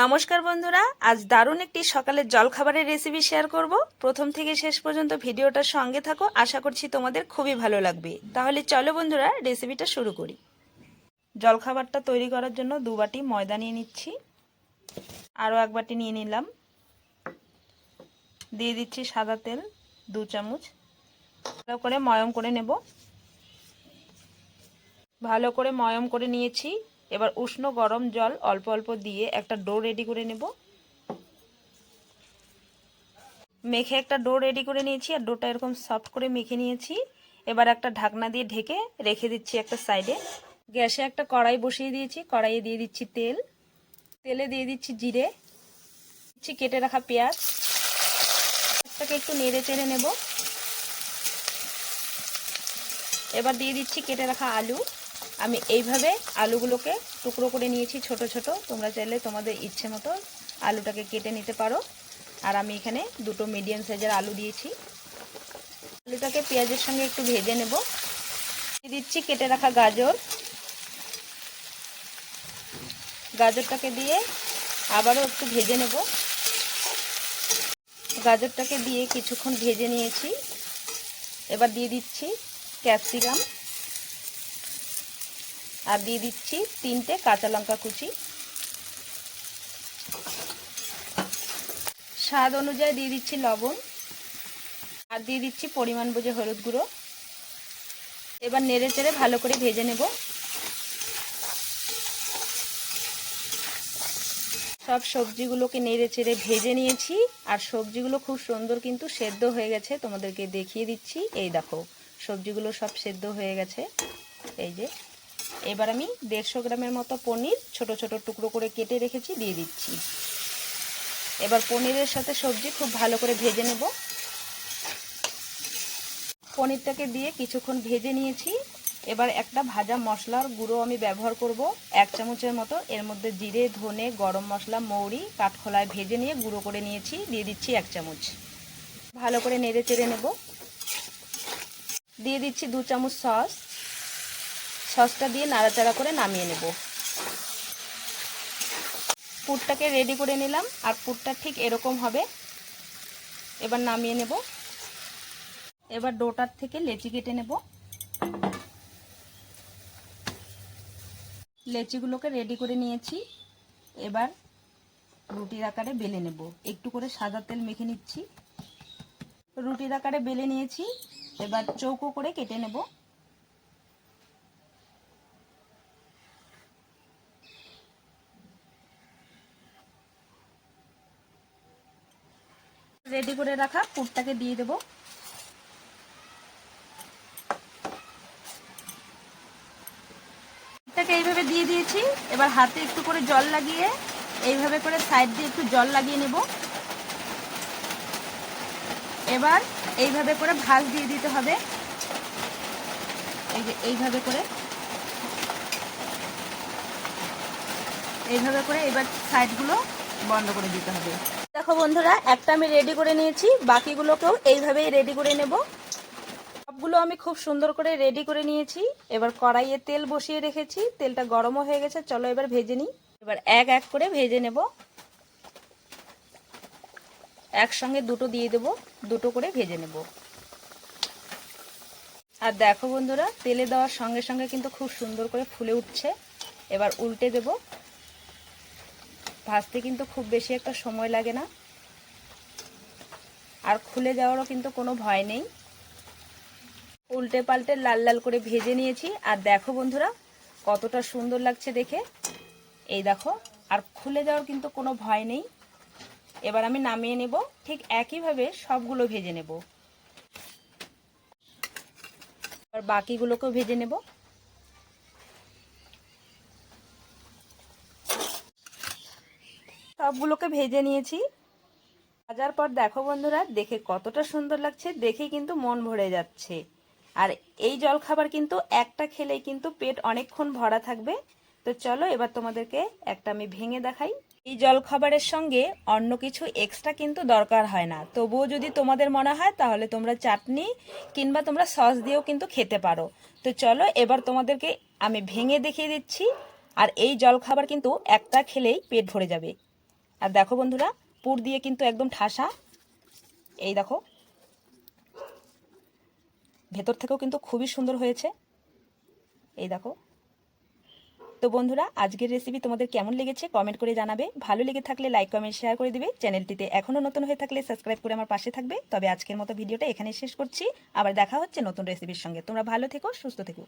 নমস্কার বন্ধুরা, আজ দারুণ একটি সকালের জলখাবারের রেসিপি শেয়ার করব। প্রথম থেকে শেষ পর্যন্ত ভিডিওটার সঙ্গে থাকো, আশা করছি তোমাদের খুবই ভালো লাগবে। তাহলে চলো বন্ধুরা রেসিপিটা শুরু করি। জলখাবারটা তৈরি করার জন্য দু বাটি ময়দা নিয়ে নিচ্ছি। আরও এক বাটি নিয়ে নিলাম। দিয়ে দিচ্ছি সাদা তেল, দু চামচ। ভালো করে ময়ম করে নেব। ভালো করে ময়ম করে নিয়েছি। এবার উষ্ণ গরম জল অল্প অল্প দিয়ে একটা ডো রেডি করে নেব। মেখে একটা ডো রেডি করে নিয়েছি আর ডোটা এরকম সফট করে মেখে নিয়েছি। এবার একটা ঢাকনা দিয়ে ঢেকে রেখে দিচ্ছি একটা সাইডে। গ্যাসে একটা কড়াই বসিয়ে দিয়েছি, কড়াইয়ে দিয়ে দিচ্ছি তেল। তেলে দিয়ে দিচ্ছি জিরে। দিচ্ছি কেটে রাখা পেঁয়াজ। পেঁয়াজটাকে একটু নেড়ে চেড়ে নেব। এবার দিয়ে দিচ্ছি কেটে রাখা আলু। আমি এইভাবে আলুগুলোকে টুকরো করে নিয়েছি, ছোট ছোট। তোমরা চাইলে তোমাদের ইচ্ছে মতো আলুটাকে কেটে নিতে পারো। আর আমি এখানে দুটো মিডিয়াম সাইজের আলু দিয়েছি। আলুটাকে পেঁয়াজের সঙ্গে একটু ভেজে নেব। দিচ্ছি কেটে রাখা গাজর। গাজরটাকে দিয়ে আবারও একটু ভেজে নেব। গাজরটাকে দিয়ে কিছুক্ষণ ভেজে নিয়েছি। এবার দিয়ে দিচ্ছি ক্যাপসিকাম। আর দিয়ে দিচ্ছি তিনটে কাঁচা লঙ্কা কুচি। স্বাদ অনুযায়ী দিয়ে দিচ্ছি লবণ। আর দিয়ে দিচ্ছি পরিমাণ বুঝে হলুদ গুঁড়ো। এবার নেড়ে চেড়ে ভালো করে ভেজে নেব। সব সবজিগুলোকে নেড়ে চেড়ে ভেজে নিয়েছি। আর সবজিগুলো খুব সুন্দর কিন্তু সেদ্ধ হয়ে গেছে। তোমাদেরকে দেখিয়ে দিচ্ছি। এই দেখো, সবজিগুলো সব সেদ্ধ হয়ে গেছে। এই যে এবার আমি দেড়শো গ্রামের মতো পনির ছোট ছোট টুকরো করে কেটে রেখেছি, দিয়ে দিচ্ছি। এবার পনিরের সাথে সবজি খুব ভালো করে ভেজে নেব। পনিরটাকে দিয়ে কিছুক্ষণ ভেজে নিয়েছি। এবার একটা ভাজা মশলার গুঁড়ো আমি ব্যবহার করব। এক চামচের মতো, এর মধ্যে জিরে, ধনে, গরম মশলা, মৌরি, কাঠখোলায় ভেজে নিয়ে গুঁড়ো করে নিয়েছি, দিয়ে দিচ্ছি এক চামচ। ভালো করে নেড়ে চেড়ে নেব। দিয়ে দিচ্ছি দু চামচ সস। সসটা দিয়ে নাড়াচাড়া করে নামিয়ে নেব। পুরটাকে রেডি করে নিলাম, আর পুরটা ঠিক এরকম হবে। এবার নামিয়ে নেব। এবার ডোটার থেকে লেচি কেটে নেব। লেচিগুলোকে রেডি করে নিয়েছি। এবার রুটির আকারে বেলে নেব। একটু করে সাদা তেল মেখে নিচ্ছি। রুটির আকারে বেলে নিয়েছি। এবার চৌকো করে কেটে নেব। রেডি করে রাখা, পুরটাকে দিয়ে দেব। পুরটাকে এইভাবে দিয়ে দিয়েছি। এবার হাতে একটু করে জল লাগিয়ে, এইভাবে করে সাইড দিয়ে একটু জল লাগিয়ে নেব। এবার এইভাবে করে ভাগ দিয়ে দিতে হবে। এই যে এইভাবে করে। এইভাবে করে এবার সাইডগুলো বন্ধ করে দিতে হবে। দেখো বন্ধুরা, একটা আমি রেডি করে নিয়েছি, বাকিগুলোকেও এইভাবেই রেডি করে নেব। সবগুলো আমি খুব সুন্দর করে রেডি করে নিয়েছি। এবার কড়াইয়ে তেল বসিয়ে রেখেছি, তেলটা গরমও হয়ে গেছে, চলো এবার ভেজে নিই। এবার এক এক করে ভেজে নেব। একসঙ্গে দুটো দিয়ে দেব, দুটো করে ভেজে নেব। আর দেখো বন্ধুরা, তেলে দেওয়ার সঙ্গে সঙ্গে কিন্তু খুব সুন্দর করে ফুলে উঠছে। এবার উল্টে দেব ভাজতে কিন্তু খুব বেশি একটা সময় লাগে না। আর খুলে যাওয়ারও কিন্তু কোনো ভয় নেই। উল্টে পাল্টে লাল লাল করে ভেজে নিয়েছি। আর দেখো বন্ধুরা, কতটা সুন্দর লাগছে দেখে। এই দেখো, আর খুলে যাওয়ার কিন্তু কোনো ভয় নেই। এবার আমি নামিয়ে নেব। ঠিক একইভাবে সবগুলো ভেজে নেব। আর বাকিগুলোকেও ভেজে নেব। সবগুলোকে ভেজে নিয়েছি। ভাজার পর দেখো বন্ধুরা, দেখে কতটা সুন্দর লাগছে দেখে কিন্তু মন ভরে যাচ্ছে। আর এই জল খাবার কিন্তু একটা খেলেই কিন্তু পেট অনেকক্ষণ ভরা থাকবে। তো চলো এবার তোমাদেরকে একটা আমি ভেঙে দেখাই। এই জল খাবারের সঙ্গে অন্য কিছু এক্সট্রা কিন্তু দরকার হয় না। তবুও যদি তোমাদের মনে হয়, তাহলে তোমরা চাটনি কিংবা তোমরা সস দিয়েও কিন্তু খেতে পারো। তো চলো এবার তোমাদেরকে আমি ভেঙে দেখিয়ে দিচ্ছি। আর এই জল খাবার কিন্তু একটা খেলেই পেট ভরে যাবে। আর দেখো বন্ধুরা, পুর দিয়ে কিন্তু একদম ঠাসা। এই দেখো। ভেতর থেকেও কিন্তু খুবই সুন্দর হয়েছে। এই দেখো। তো বন্ধুরা, আজকের রেসিপি তোমাদের কেমন লেগেছে কমেন্ট করে জানাবে। ভালো লেগে থাকলে লাইক কমেন্ট শেয়ার করে দিবে। চ্যানেলটিতে এখনও নতুন হয়ে থাকলে সাবস্ক্রাইব করে আমার পাশে থাকবে। তবে আজকের মতো ভিডিওটা এখানে শেষ করছি। আবার দেখা হচ্ছে নতুন রেসিপির সঙ্গে। তোমরা ভালো থেকো, সুস্থ থেকো।